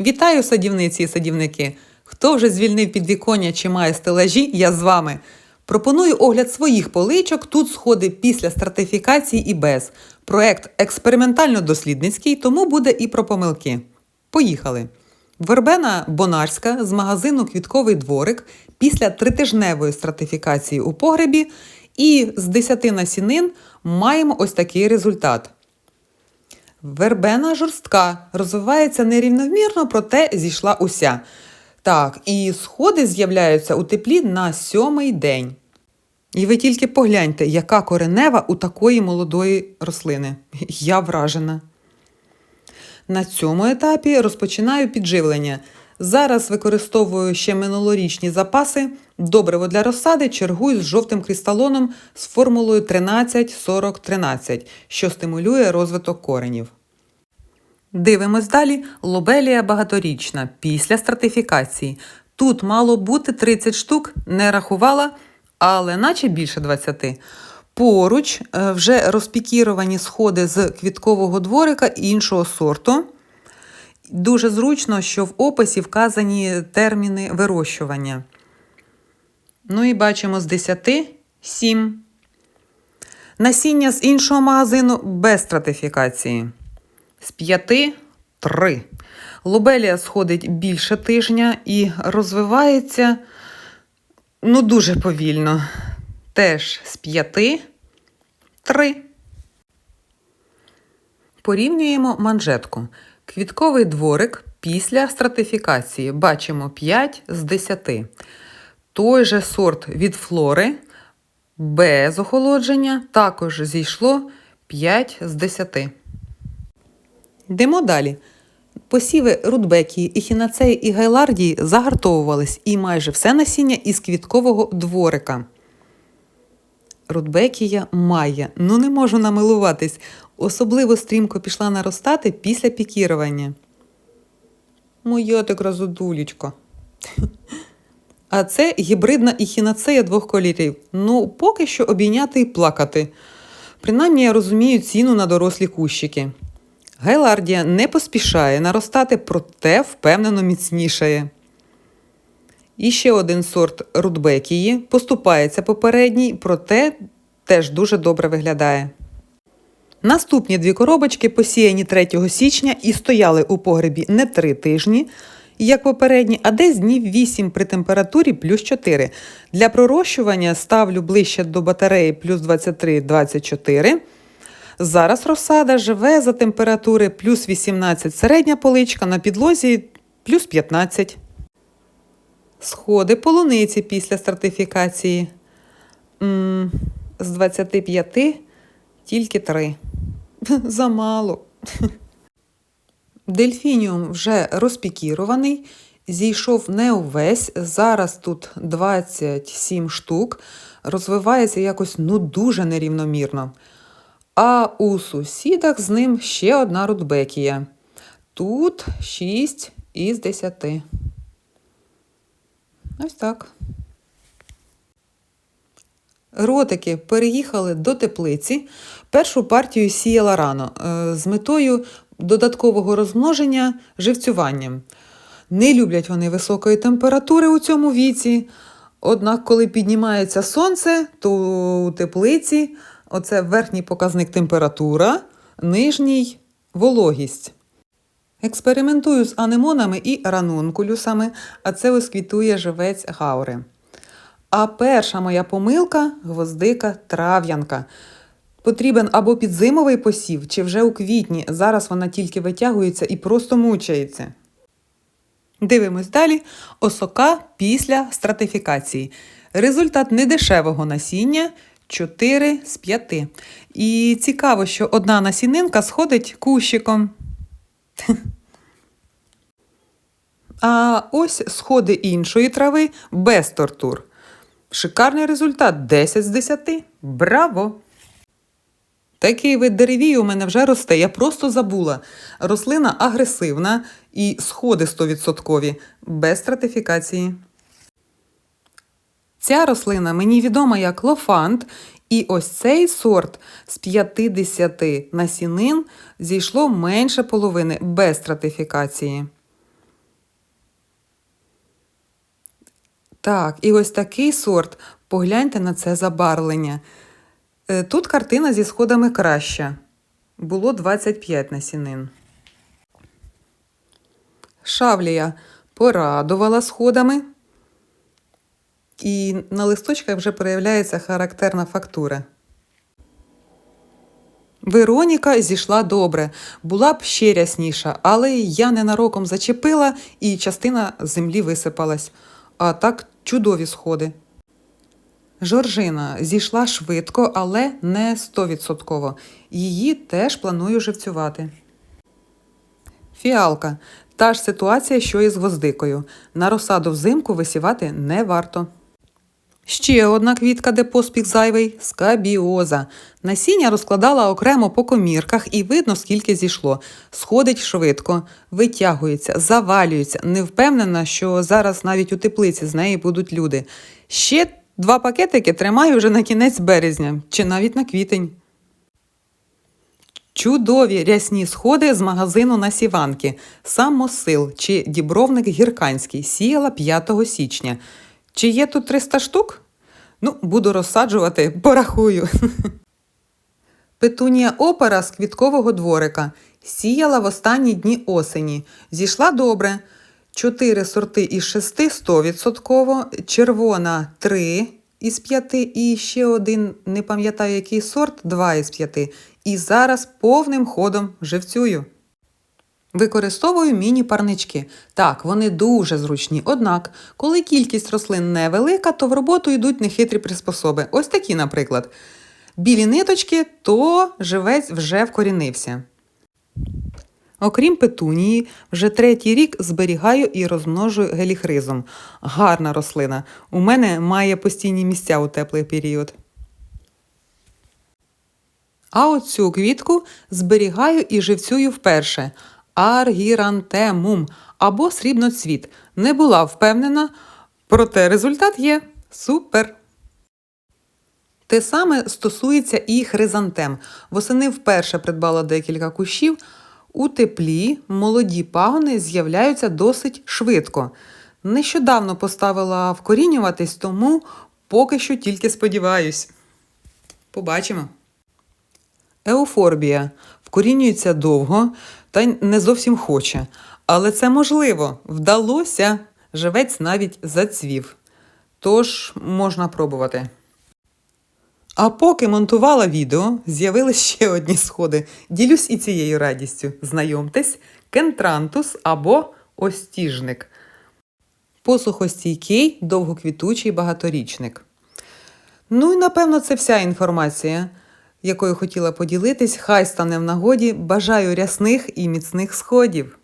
Вітаю садівниці і садівники! Хто вже звільнив підвіконня чи має стелажі, я з вами. Пропоную огляд своїх поличок. Тут сходи після стратифікації і без. Проект експериментально-дослідницький, тому буде і про помилки. Поїхали! Вербена Бонарська з магазину Квітковий дворик після тритижневої стратифікації у погребі і з 10 насінин маємо ось такий результат. Вербена жорстка, розвивається нерівномірно, проте зійшла уся. Так, і сходи з'являються у теплі на сьомий день. І ви тільки погляньте, яка коренева у такої молодої рослини. Я вражена. На цьому етапі розпочинаю підживлення. Зараз використовую ще минулорічні запаси. Добриво для розсади чергую з жовтим кристалоном з формулою 13-40-13, що стимулює розвиток коренів. Дивимось далі. Лобелія багаторічна після стратифікації. Тут мало бути 30 штук, не рахувала, але наче більше 20. Поруч е, вже розпікіровані сходи з квіткового дворика іншого сорту. Дуже зручно, що в описі вказані терміни вирощування. Ну і бачимо з 10 7. Насіння з іншого магазину без стратифікації. З 5 3. Лобелія сходить більше тижня і розвивається ну, дуже повільно. Теж з 5 3. Порівнюємо манжетку. Квітковий дворик після стратифікації. Бачимо 5 з 10. Той же сорт від флори без охолодження також зійшло 5 з 10. Йдемо далі. Посіви рудбекії, ехінацеї і гайлардії загартовувались і майже все насіння із квіткового дворика. Рудбекія має, ну не можу намилуватись, особливо стрімко пішла наростати після пікірування. Моя ти красотулечка. А це гібридна іхінацея двох кольорів. Ну, поки що обійняти і плакати. Принаймні я розумію ціну на дорослі кущики. Гайлардія не поспішає наростати, проте впевнено міцнішає. І ще один сорт рудбекії поступається попередній, проте теж дуже добре виглядає. Наступні дві коробочки посіяні 3 січня і стояли у погребі не 3 тижні, як попередні, а десь днів 8 при температурі плюс 4. Для пророщування ставлю ближче до батареї плюс 23-24. Зараз розсада живе за температури плюс 18 середня поличка, на підлозі плюс 15. Сходи полуниці після стратифікації. М -м, з 25 тільки 3. Замало. Дельфініум вже розпікірований, зійшов не увесь. Зараз тут 27 штук. Розвивається якось ну дуже нерівномірно. А у сусідах з ним ще одна рудбекія. Тут 6 із 10. Ось так. Ротики переїхали до теплиці. Першу партію сіяла рано е, з метою додаткового розмноження живцюванням. Не люблять вони високої температури у цьому віці. Однак, коли піднімається сонце, то у теплиці оце верхній показник температура, нижній вологість. Експериментую з анемонами і ранункулюсами, а це ось живець гаури. А перша моя помилка гвоздика трав'янка. Потрібен або підзимовий посів, чи вже у квітні. Зараз вона тільки витягується і просто мучається. Дивимось далі. Осока після стратифікації. Результат недешевого насіння 4 з 5. І цікаво, що одна насінинка сходить кущиком. А ось сходи іншої трави без тортур. Шикарний результат 10 з 10. Браво! Такий вид деревій у мене вже росте. Я просто забула. Рослина агресивна і сходи 100%, без стратифікації. Ця рослина мені відома як лофант, і ось цей сорт з 50 насінин зійшло менше половини без стратифікації. Так, і ось такий сорт. Погляньте на це забарвлення. Е, Тут картина зі сходами краща. Було 25 насінин. Шавлія порадувала сходами. І на листочках вже проявляється характерна фактура. Вероніка зійшла добре, була б ще рясніша, але я ненароком зачепила і частина землі висипалась. А так чудові сходи. Жоржина зійшла швидко, але не стовідсотково. Її теж планую живцювати. Фіалка. Та ж ситуація, що і з гвоздикою. На розсаду взимку висівати не варто. Ще одна квітка, де поспіх зайвий скабіоза. Насіння розкладала окремо по комірках і видно, скільки зійшло. Сходить швидко, витягується, завалюється. Не впевнена, що зараз навіть у теплиці з неї будуть люди. Ще два пакетики тримаю вже на кінець березня чи навіть на квітень. Чудові рясні сходи з магазину на сіванки. Самосил чи дібровник гірканський сіяла 5 січня. Чи є тут 300 штук? Ну, буду розсаджувати, порахую. Петунія опера з квіткового дворика. Сіяла в останні дні осені. Зійшла добре. Чотири сорти із шести 100%, червона 3 із 5 і ще один, не пам'ятаю який сорт, 2 із 5. І зараз повним ходом живцюю. Використовую міні-парнички. Так, вони дуже зручні. Однак, коли кількість рослин невелика, то в роботу йдуть нехитрі приспособи. Ось такі, наприклад. Білі ниточки, то живець вже вкорінився. Окрім петунії, вже третій рік зберігаю і розмножую геліхризом. Гарна рослина. У мене має постійні місця у теплий період. А оцю квітку зберігаю і живцюю вперше. Аргірантемум або срібноцвіт. Не була впевнена, проте результат є супер. Те саме стосується і хризантем. Восени вперше придбала декілька кущів. У теплі молоді пагони з'являються досить швидко. Нещодавно поставила вкорінюватись, тому поки що тільки сподіваюсь. Побачимо. Еуфорбія вкорінюється довго та й не зовсім хоче. Але це можливо. Вдалося. Живець навіть зацвів. Тож можна пробувати. А поки монтувала відео, з'явились ще одні сходи. Ділюсь і цією радістю. Знайомтесь, кентрантус або остіжник. Посухостійкий, довгоквітучий багаторічник. Ну і напевно це вся інформація, якою хотіла поділитись. Хай стане в нагоді. Бажаю рясних і міцних сходів.